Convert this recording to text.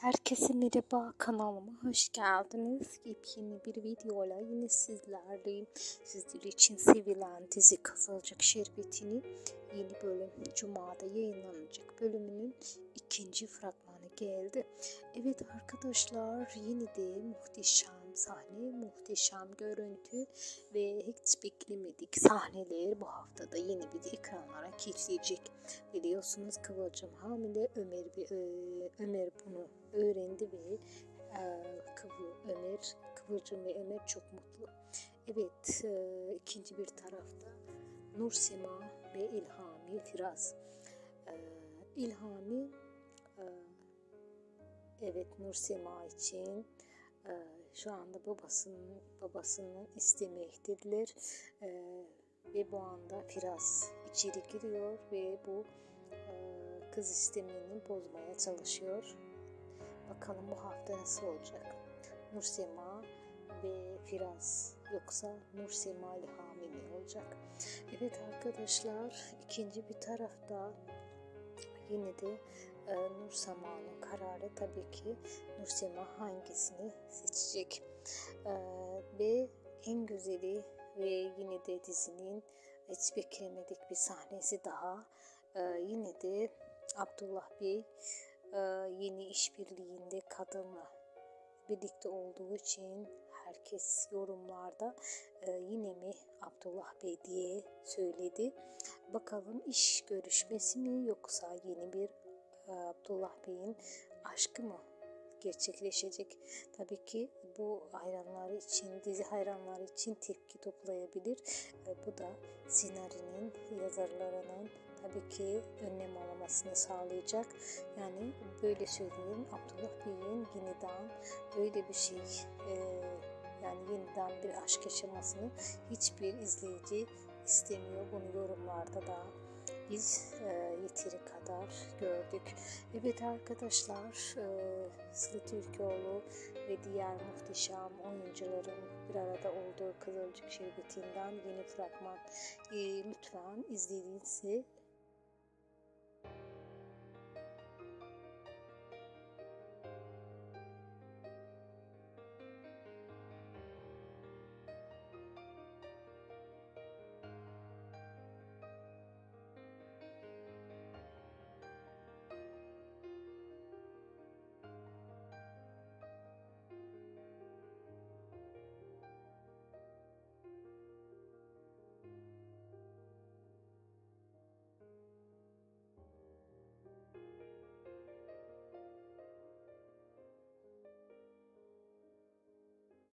Herkese merhaba kanalıma hoş geldiniz. Yepyeni bir videoyla yine sizlerleyim. Sizler için sevilen dizi Kızılcık Şerbeti'ni yeni bölüm Cuma'da yayınlanacak bölümünün ikinci fragmanı geldi. Evet arkadaşlar yeni de muhteşem sahne, muhteşem görüntü ve hiç beklemedik sahneler bu haftada yeni bir ekranlara kilitleyecek. Biliyorsunuz Kıvılcım hamile Ömer, e, Ömer bunu öğrendi ve e, Kıvı, Ömer, Kıvılcım ve Ömer çok mutlu. Evet e, ikinci bir tarafta Nur Sema ve İlhami Firaz. E, İlhami e, evet Nur Sema için e, şu anda babasının babasının istemektedirler. E, ve bu anda Firaz içeri giriyor ve bu e, kız istemini bozmaya çalışıyor. Bakalım bu hafta nasıl olacak? Nursema ve Firaz yoksa Nursema ile hamile olacak. Evet arkadaşlar ikinci bir tarafta yine de e, Nursema'nın kararı tabii ki Nursema hangisini seçecek. E, ve en güzeli ve yine de dizinin hiç beklemedik bir sahnesi daha. E, yine de Abdullah Bey e, yeni işbirliğinde kadınla birlikte olduğu için herkes yorumlarda e, yine mi Abdullah Bey diye söyledi. Bakalım iş görüşmesi mi yoksa yeni bir e, Abdullah Bey'in aşkı mı gerçekleşecek? Tabii ki bu hayranlar için, dizi hayranları için tepki toplayabilir. E, bu da senarinin yazarlarının tabii ki önlem almasını sağlayacak. Yani böyle söyleyeyim Abdullah Bey'in yeniden böyle bir şey e, yani yeniden bir aşk yaşamasını hiçbir izleyici istemiyor. Bunu yorumlarda da biz e, yeteri kadar gördük. Evet arkadaşlar e, Sıla Türkoğlu ve diğer muhteşem oyuncuların bir arada olduğu Kızılcık Şerbeti'nden yeni fragman. E, lütfen izlediğinizde